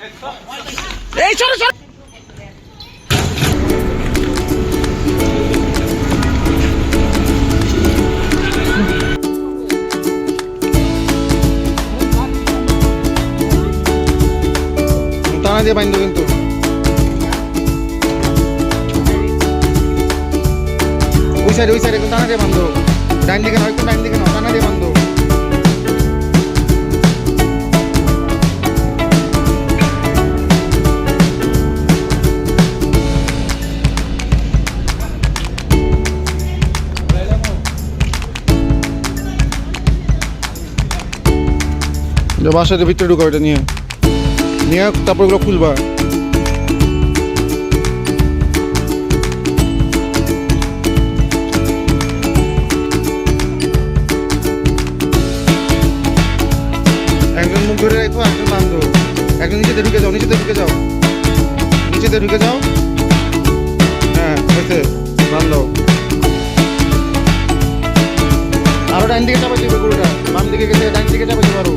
এই সরো সরো। টানা কিন্তু। ডাইন দিকে নয় ডাইন দিকে নয় টানা দিয়ে বান্ধব যে বাসাতে ভিতরে ঢুকো এটা নিয়ে। নিয়ে তারপর ওগুলো খুলবা। একজন মুখ একজন একজন নিচেতে যাও, নিচেতে ঢুকে যাও। নিচেতে ঢুকে যাও। হ্যাঁ আরও ডাইন দিকে চাপা দিবে গরুটা বাম দিকে গেছে ডাইন দিকে চাপা দিতে পারো।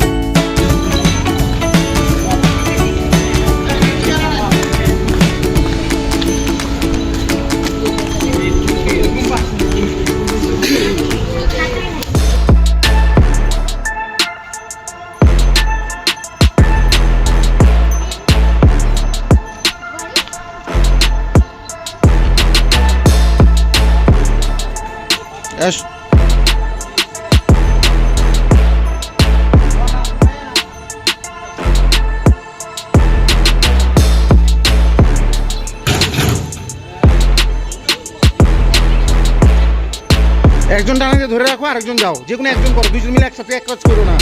একজন ডানাকে ধরে রাখো, আরেকজন যাও। যে কোনো একজন করো দুজন মিলে একসাথে এক কাজ করো না।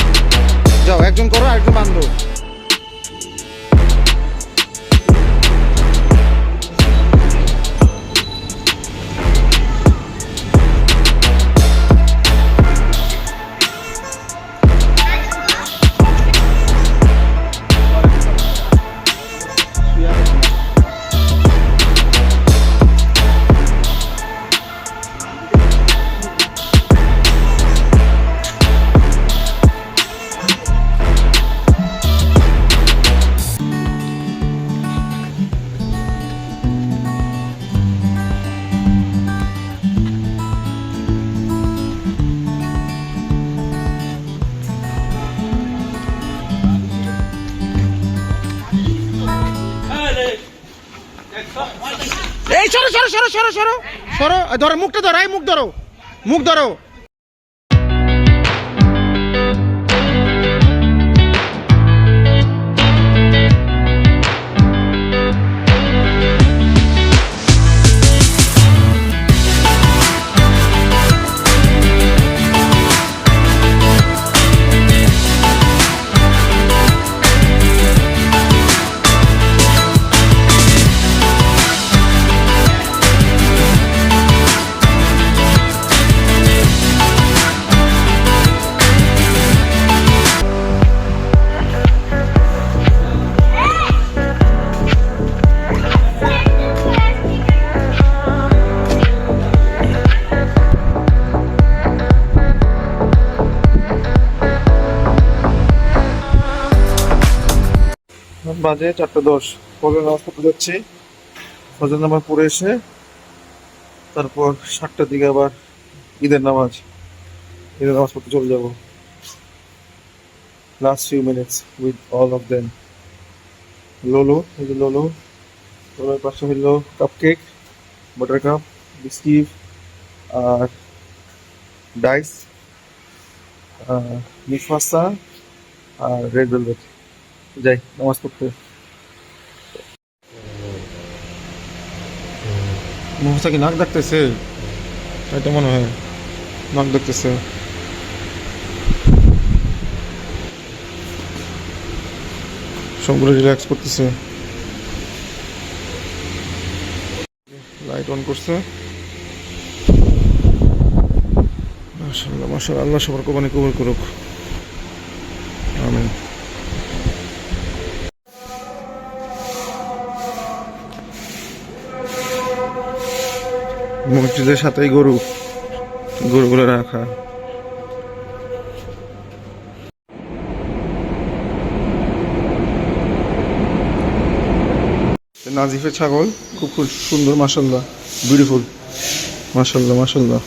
যাও, একজন করো, আরেকজন বান্ধব এই সরো সরো সরো সরো সরো। সরো। ধরো মুখটা ধরো, এই মুখ ধরো। মুখ ধরো। বাজে চারটে দশ। ফজর নামাজ পড়তে যাচ্ছি ফজর নামাজ পড়ে এসে, তারপর সাতটার দিকে আবার ঈদের নামাজ। ঈদের নামাজ পড়তে চলে যাব। Last few minutes with all of them লোলো, এই যে লোলো। লোলোর পাশে হইল cup cake butter cup biscuit আর ডাইস পাস্তা আর রেড ভেলভেট যাই, নামাজ পড়তে। মুখটা কি নাক ডাকতেছে। তাই তো মনে হয় নাক ডাকতেছে। সবগুলো রিল্যাক্স করতেছে। লাইট অন করছে। মাশাআল্লাহ মাশাআল্লাহ, আল্লাহ সবার কোরবানি কবুল করুক। মসজিদের সাথেই গরু, গরুগুলো রাখা। নাজিফের ছাগল, খুব খুব সুন্দর মাসাল্লাহ বিউটিফুল মাসাল্লাহ মাসাল্লাহ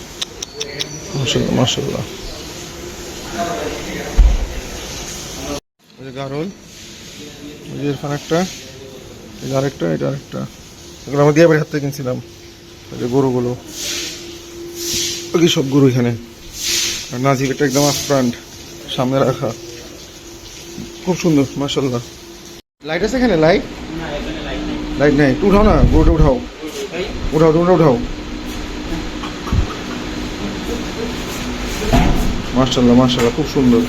মাসাল্লাহ মাসাল্লাহ গারল এরফান একটা যে আরেকটা, এটা আরেকটা। এগুলো আমার দিয়ে বাড়ি হাত থেকে কিনছিলাম। গরুগুলো। ওই সব গরু এখানে। আর নাজিফ এটা একদম আফ্রান্ট সামনে রাখা। খুব সুন্দর মাসাল্লাহ লাইট আছে এখানে? লাইট লাইট নেই। একটু উঠাও না, গরুটা উঠাও। উঠাও গরুটা উঠাও। মার্শাল্লাহ মার্শাল্লাহ খুব সুন্দর।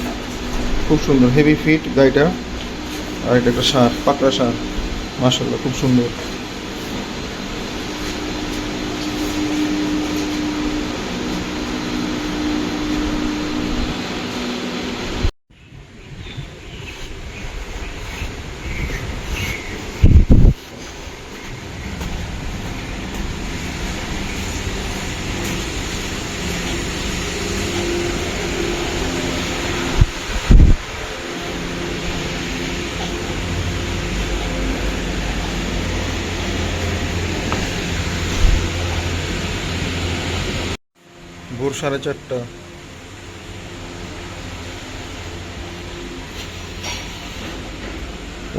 খুব সুন্দর। হেভি ফিট গাড়িটা। আর এটা একটা সার, পাতলা সার। মার্শাল্লাহ খুব সুন্দর। সাড়ে চারটা।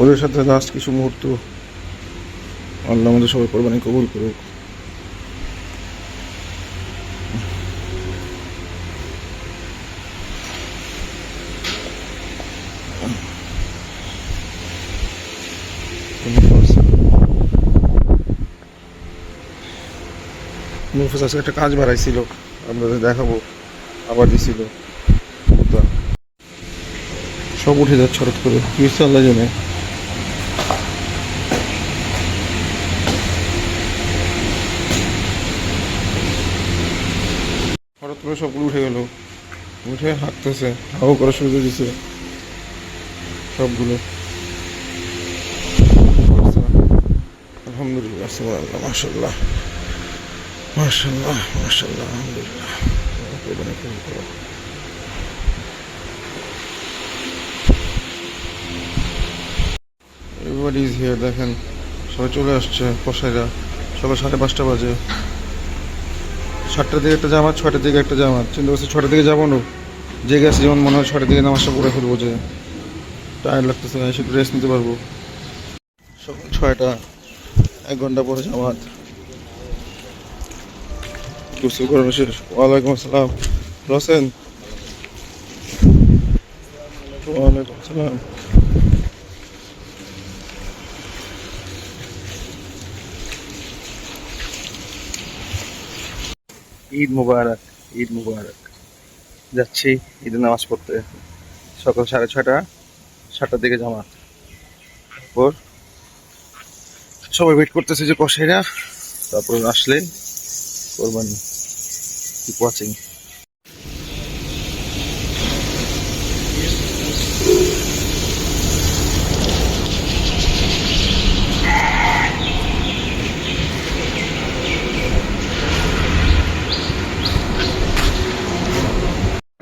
ওদের সাথে লাস্ট কিছু মুহূর্ত। আল্লাহ আমাদের সবাই কোরবানি কবুল করুক। মুফাস আজকে একটা কাজ বাড়াইছিল। আপনাদের দেখাবো, আবার দিছিল সব উঠে যাচ্ছে হঠাৎ করে। মিস্টার আল্লাহ জানে হঠাৎ করে সবগুলো উঠে গেল। উঠে হাঁটতেছে, হাও করা শুরু দিছে। সবগুলো। আলহামদুলিল্লাহ, সুবহানাল্লাহ মাশাআল্লাহ মাশাআল্লাহ, আলহামদুলিল্লাহ। দেখেন, সবাই চলে আসছে কসাইরা। সকাল সাড়ে পাঁচটা বাজে। সাতটার দিকে একটা জামাত, ছয়টার দিকে একটা জামাত। চিন্তা করছি ছটার দিকে যাব না। যে গেছে যেমন মনে হয় ছটার দিকে নামাজটা পড়ে ফেলব যে টায়ার লাগতেছে না এসে রেস্ট নিতে পারব। সকাল ছয়টা, এক ঘণ্টা পরে জামাত। ওয়ালাইকুম আসসালাম। রসেন। ওয়ালাইকুম আসসালাম। ঈদ মুবারক ঈদ মুবারক। যাচ্ছি ঈদের নামাজ পড়তে। সকাল সাড়ে ছটা সাতটার দিকে জামাত। তারপর সবাই ওয়েট করতেছে যে কষাইরা তারপর আসলে কোরবানি। কিপ ওয়াচিং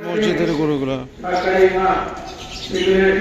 মসজিদের গরুগুলা। Maskarina, Sibir,